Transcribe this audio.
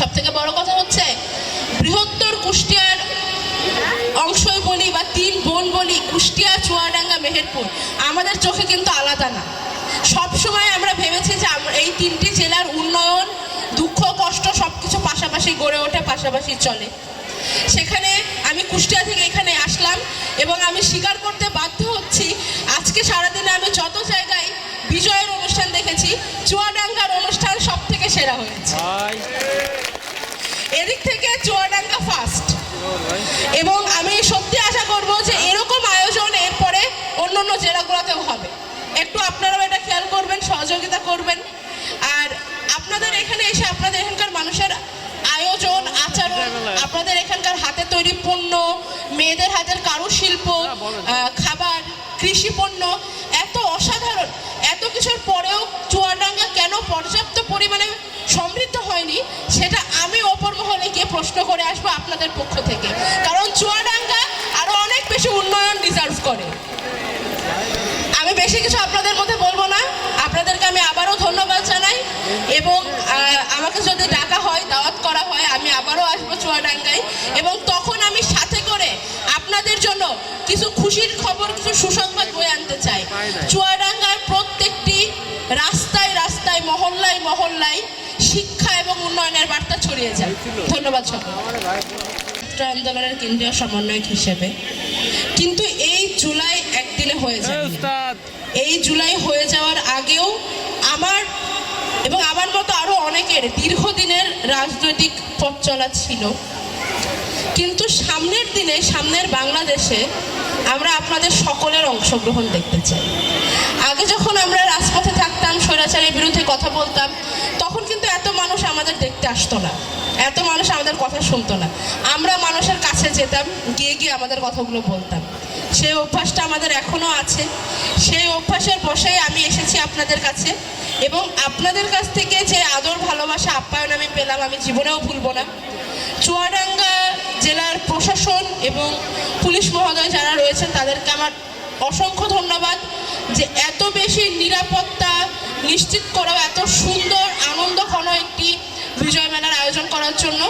সব থেকে বড় কথা হচ্ছে, বৃহত্তর কুষ্টিয়ার অংশই বলি বা তিন বোন বলি কুষ্টিয়া, চুয়াডাঙ্গা, মেহেরপুর, আমাদের চোখে কিন্তু আলাদা না। সব সময় আমরা ভেবেছি যে এই তিনটি জেলার উন্নয়ন, দুঃখ, কষ্ট সব কিছু পাশাপাশি গড়ে ওঠে, পাশাপাশি চলে। সেখানে আমি কুষ্টিয়া থেকে এখানে আসলাম এবং আমি স্বীকার করতে বাধ্য হচ্ছি, আজকে সারাদিনে আমি যত জায়গায় বিজয়ের অনুষ্ঠান দেখেছি, চুয়াডাঙ্গার অনুষ্ঠান সব থেকে সেরা হয়েছে। এদিক থেকে চুয়াডাঙ্গা ফার্স্ট এবং আমি সত্যি আশা করব যে এরকম আয়োজন এরপরে অন্য অন্য জেলাগুলোতেও হবে। একটু আপনারাও এটা খেয়াল করবেন সহযোগিতা করবেন। আর আপনাদের এখানে এসে আপনাদের এখানকার মানুষের আয়োজন আচরণ আপনাদের এখানকার হাতে তৈরি পণ্য মেয়েদের হাতের কারুশিল্প খাবার কৃষি পণ্য এত অসাধারণ। এত কিছুর পরেও চুয়াডাঙ্গা কেন পর্যাপ্ত পরিমাণে সমৃদ্ধ হয়নি সেটা আমি গিয়ে প্রশ্ন করে আসব আপনাদের পক্ষ থেকে। কারণ চুয়াডাঙ্গা আরও অনেক বেশি উন্নয়ন ডিজার্ভ করে। আমি বেশি কিছু আপনাদের মধ্যে বলব না। আপনাদেরকে আমি আবারও ধন্যবাদ জানাই এবং আমাকে যদি ডাকা হয় দাওয়াত করা হয় আমি আবারও আসব চুয়াডাঙ্গায় এবং তখন আমি সাথে করে আপনাদের জন্য কিছু খুশির খবর কিছু সুসংবাদ বয়ে আনতে চাই। চুয়াডাঙ্গার প্রত্যেকটি রাস্তায় রাস্তায় মহল্লায় মহল্লায় শিক্ষা এবং উন্নয়নের বার্তা ছড়িয়ে যায়। ধন্যবাদ সকল ছাত্র আন্দোলনের কেন্দ্রীয় সমন্বয়ক হিসেবে। কিন্তু এই জুলাই একদিনে হয়ে যায় এই জুলাই হয়ে যাওয়ার আগেও আমার এবং আমার মতো আরও অনেকের দীর্ঘদিনের রাজনৈতিক পথ চলা ছিল। কিন্তু সামনের দিনে সামনের বাংলাদেশে আমরা আপনাদের সকলের অংশগ্রহণ দেখতে চাই। আগে যখন আমরা রাজপথে থাকতাম, স্বৈরাচারের বিরুদ্ধে কথা বলতাম, তখন কিন্তু এত মানুষ আমাদের দেখতে আসতো না। এত মানুষ আমাদের কথা শুনতো না। আমরা মানুষের কাছে যেতাম, গিয়ে গিয়ে আমাদের কথাগুলো বলতাম। সেই অভ্যাসটা আমাদের এখনও আছে। সেই অভ্যাসের বসেই আমি এসেছি আপনাদের কাছে এবং আপনাদের কাছ থেকে যে আদর, ভালোবাসা, আপ্যায়ন আমি পেলাম, আমি জীবনেও ভুলবো না। চুয়াডাঙ্গা জেলার প্রশাসন এবং পুলিশ মহোদয় যারা রয়েছেন, তাদেরকে আমার অসংখ্য ধন্যবাদ। যে এত বেশি নিরাপত্তা নিশ্চিত করা এত সুন্দর, আনন্দঘন একটি বিজয় মেলার আয়োজন করার জন্য।